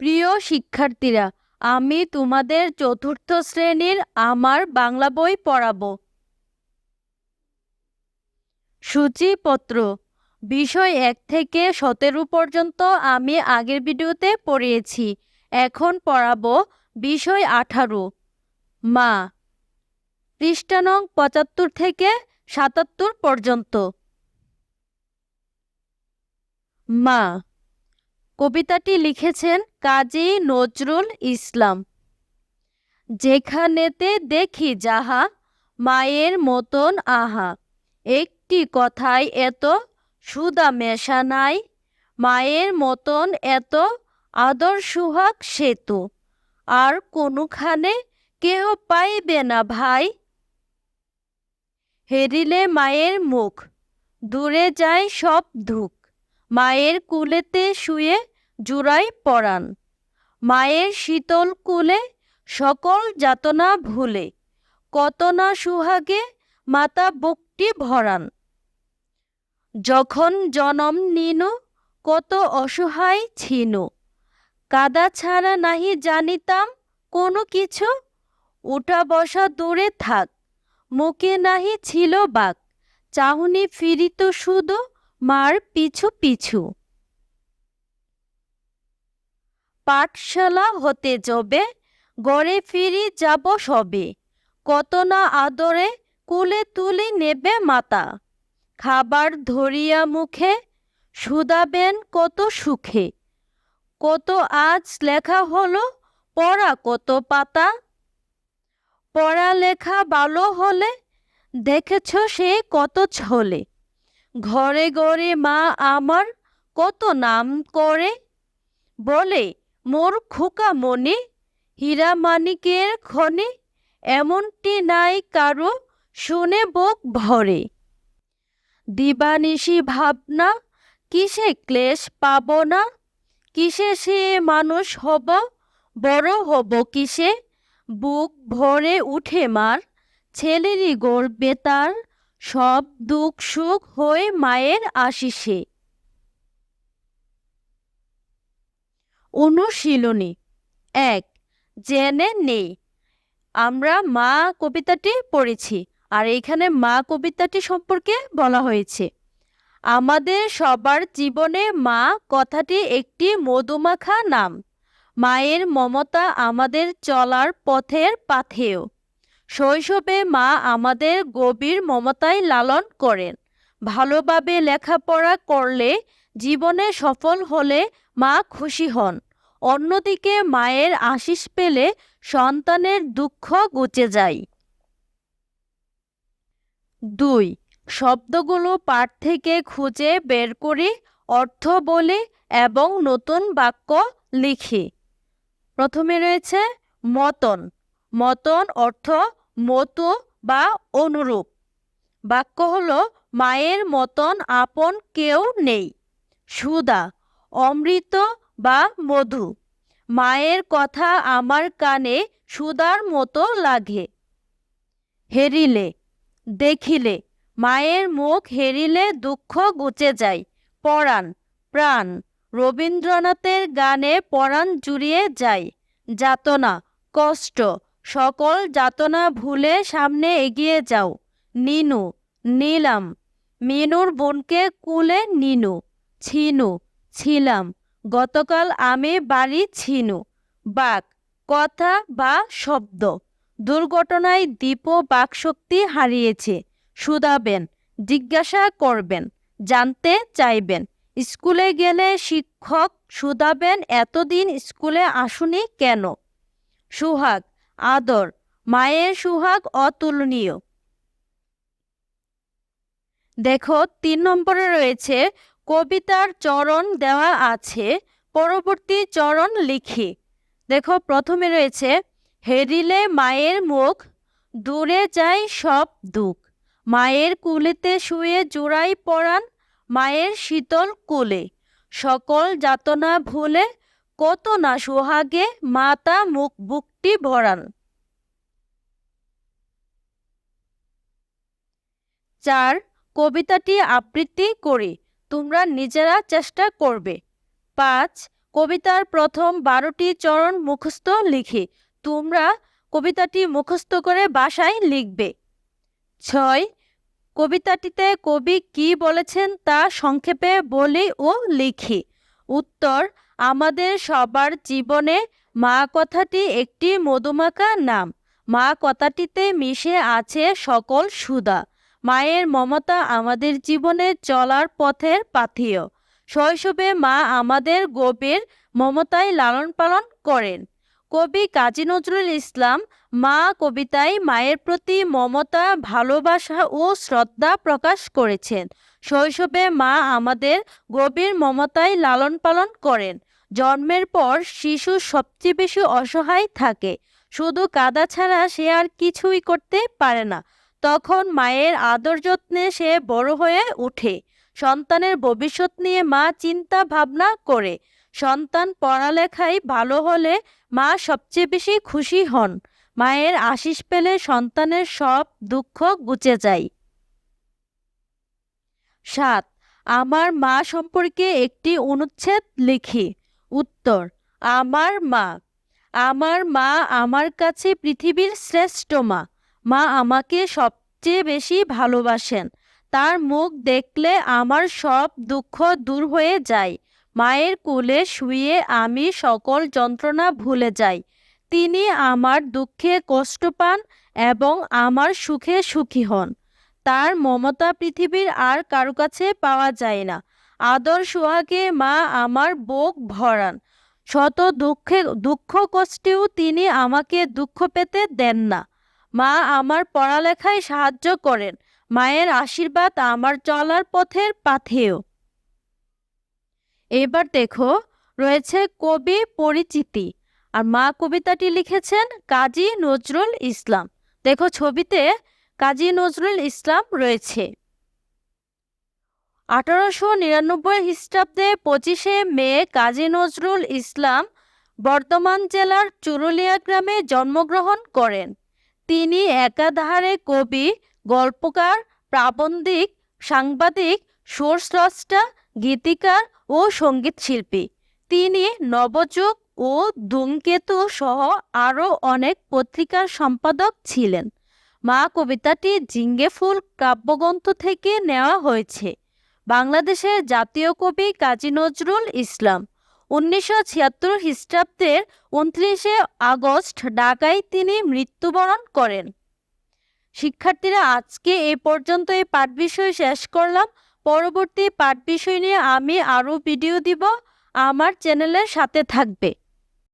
প্রিয় শিক্ষার্থীরা, আমি তোমাদের চতুর্থ শ্রেণির আমার বাংলা বই পড়াবো। সূচিপত্র, বিষয় এক থেকে সতেরো পর্যন্ত আমি আগের ভিডিওতে পড়িয়েছি, এখন পড়াবো বিষয় আঠারো। মা পৃষ্ঠা নং পঁচাত্তর থেকে সাতাত্তর পর্যন্ত। মা কবিতাটি লিখেছেন কাজী নজরুল ইসলাম। যেখানেতে দেখি যাহা, মায়ের মতন আহা। একটি কথায় এত সুদা মেশা নাই, মায়ের মতন এত আদর সুহাগ সেতু। আর কোনোখানে কেহ পাইবে না ভাই। হেরিলে মায়ের মুখ, দূরে যায় সব ধুক মায়ের কুলেতে শুয়ে জুড়াই পরাণ। মায়ের শীতল কুলে সকল যাতনা ভুলে, কত না সুহাগে মাতা বুকটি ভরান। যখন জনম নিনু, কত অসহায় ছিনু। কাদা ছাড়া নাহি জানিতাম কোনো কিছু, উঠা বসা দূরে থাক, মুখে নাহি ছিল বাক। চাহুনি ফিরিত শুধু মার পিছু পিছু। পাঠশালা হতে যাবে গড়ে ফিরি যাব সবে। কত না আদরে কুলে তুলি নেবে মাতা। খাবার ধরিয়া মুখে সুদাবেন কত সুখে। কত আজ লেখা হলো, পড়া কত পাতা। পড়ালেখা ভালো হলে দেখেছ সে কত ছলে। ঘরে ঘরে মা আমার কত নাম করে। বলে মোর খোকা মনে, হীরা মানিকের ক্ষণে এমনটি নাই কারও শুনে বুক ভরে। দিবানিশি ভাবনা, কিসে ক্লেশ পাব না? কিসে সে মানুষ হব, বড় হব কিসে? বুক ভরে উঠে মার, ছেলেরই গর্বে তার সব দুঃখ সুখ হয়ে মায়ের আশিসে। অনুশীলনী। এক, জেনে নেই। আমরা মা কবিতাটি পড়েছি, আর এইখানে মা কবিতাটি সম্পর্কে বলা হয়েছে। আমাদের সবার জীবনে মা কথাটি একটি মধুমাখা নাম। মায়ের মমতা আমাদের চলার পথের পাথেয়। শৈশবে মা আমাদের গভীর মমতায় লালন করেন। ভালোভাবে লেখাপড়া করলে জীবনে সফল হলে মা খুশি হন। অন্যদিকে মায়ের আশিস পেলে সন্তানের দুঃখ গুচে যায়। দুই, শব্দগুলো পাঠ থেকে খুঁজে বের করি, অর্থ বলি এবং নতুন বাক্য লিখি। প্রথমে রয়েছে মতন। মতন অর্থ মতো বা অনুরূপ। বাক্য হলো, মায়ের মতন আপন কেউ নেই। সুদা অমৃত বা মধু। মায়ের কথা আমার কানে সুদার মতো লাগে। হেরিলে, দেখিলে, মায়ের মুখ হেরিলে দুঃখ গুচে যায়। পরাণ, প্রাণ, রবীন্দ্রনাথের গানে পরাণ জুড়িয়ে যায়। যাতনা, কষ্ট, সকল যাতনা ভুলে সামনে এগিয়ে যাও। নিনু, নিলাম, মিনুর বোনকে কুলে নিনু, ছিনু, ছিলাম গতকাল আমি বাড়ি ছিনু, বাক, কথা বা শব্দ। দুর্ঘটনায় দীপ বাকশক্তি হারিয়েছে, শুধাবেন, জিজ্ঞাসা করবেন, জানতে চাইবেন। স্কুলে গেলে শিক্ষক শুধাবেন, এতদিন স্কুলে আসুনি কেন? সুহাগ, আদর, মায়ের সুহাগ অতুলনীয়। দেখো, তিন নম্বরে রয়েছে কবিতার চরণ দেওয়া আছে, পরবর্তী চরণ লিখি। দেখো, প্রথমে রয়েছে, হেরিলে মায়ের মুখ, দূরে যায় সব দুঃখ। মায়ের কুলেতে শুয়ে জোড়াই পড়ান মায়ের শীতল কুলে। সকল যাতনা ভুলে কত না সোহাগে মাতা মুখ বুকটি ভরান। চার, কবিতাটি আবৃত্তি করি। তোমরা নিজেরা চেষ্টা করবে। পাঁচ, কবিতার প্রথম বারোটি চরণ মুখস্থ লিখে তোমরা কবিতাটি মুখস্থ করে বাসায় লিখবে। ছয়, কবিতাটিতে কবি কি বলেছেন তা সংক্ষেপে বলি ও লিখি। উত্তর, আমাদের সবার জীবনে মা কথাটি একটি মধুমাখা নাম। মা কথাটিতে মিশে আছে সকল সুধা। মায়ের মমতা আমাদের জীবনে চলার পথের পাথেয়। শৈশবে মা আমাদের গভীর মমতায় লালন পালন করেন। কবি কাজী নজরুল ইসলাম মা কবিতায় মায়ের প্রতি মমতা, ভালোবাসা ও শ্রদ্ধা প্রকাশ করেছেন। শৈশবে মা আমাদের গভীর মমতায় লালন পালন করেন। জন্মের পর শিশু সবচেয়ে বেশি অসহায় থাকে। শুধু কাদা ছাড়া সে আর কিছুই করতে পারে না। তখন মায়ের আদর যত্নে সে বড় হয়ে ওঠে সন্তানের ভবিষ্যৎ নিয়ে মা চিন্তা ভাবনা করে। সন্তান পড়ালেখায় ভালো হলে মা সবচেয়ে বেশি খুশি হন। মায়ের আশিস পেলে সন্তানের সব দুঃখ গুচে যায়। সাত, আমার মা সম্পর্কে একটি অনুচ্ছেদ লিখি। উত্তর, আমার মা। আমার মা আমার কাছে পৃথিবীর শ্রেষ্ঠ মা। মা আমাকে সবচেয়ে বেশি ভালোবাসেন। তার মুখ দেখলে আমার সব দুঃখ দূর হয়ে যায়। মায়ের কোলে শুয়ে আমি সকল যন্ত্রণা ভুলে যাই। তিনি আমার দুঃখে কষ্ট পান এবং আমার সুখে সুখী হন। তার মমতা পৃথিবীর আর কারও কাছে পাওয়া যায় না। আদর সোহাগে মা আমার বুক ভরান। শত দুঃখে, দুঃখ কষ্টেও তিনি আমাকে দুঃখ পেতে দেন না। মা আমার পড়ালেখায় সাহায্য করেন। মায়ের আশীর্বাদ আমার চলার পথের পাথেয়। এবার দেখো, রয়েছে কবি পরিচিতি। আর মা কবিতাটি লিখেছেন কাজী নজরুল ইসলাম। দেখো ছবিতে কাজী নজরুল ইসলাম রয়েছে। আঠারোশো নিরানব্বই খ্রিস্টাব্দে পঁচিশে মে কাজী নজরুল ইসলাম বর্ধমান জেলার চুরুলিয়া গ্রামে জন্মগ্রহণ করেন। তিনি একাধারে কবি, গল্পকার, প্রাবন্ধিক, সাংবাদিক, সুরস্রষ্টা, গীতিকার ও সংগীত শিল্পী তিনি নবযুগ ও ধূমকেতু সহ আরও অনেক পত্রিকার সম্পাদক ছিলেন। মা কবিতাটি জিঙ্গে ফুল কাব্যগ্রন্থ থেকে নেওয়া হয়েছে। বাংলাদেশের জাতীয় কবি কাজী নজরুল ইসলাম। উনিশশো ছিয়াত্তর খ্রিস্টাব্দের উনত্রিশে আগস্ট ঢাকায় তিনি মৃত্যুবরণ করেন। শিক্ষার্থীরা, আজকে এ পর্যন্ত এই পাঠ বিষয় শেষ করলাম। পরবর্তী পাঠ বিষয় নিয়ে আমি আরও ভিডিও দিব। আমার চ্যানেলের সাথে থাকবে।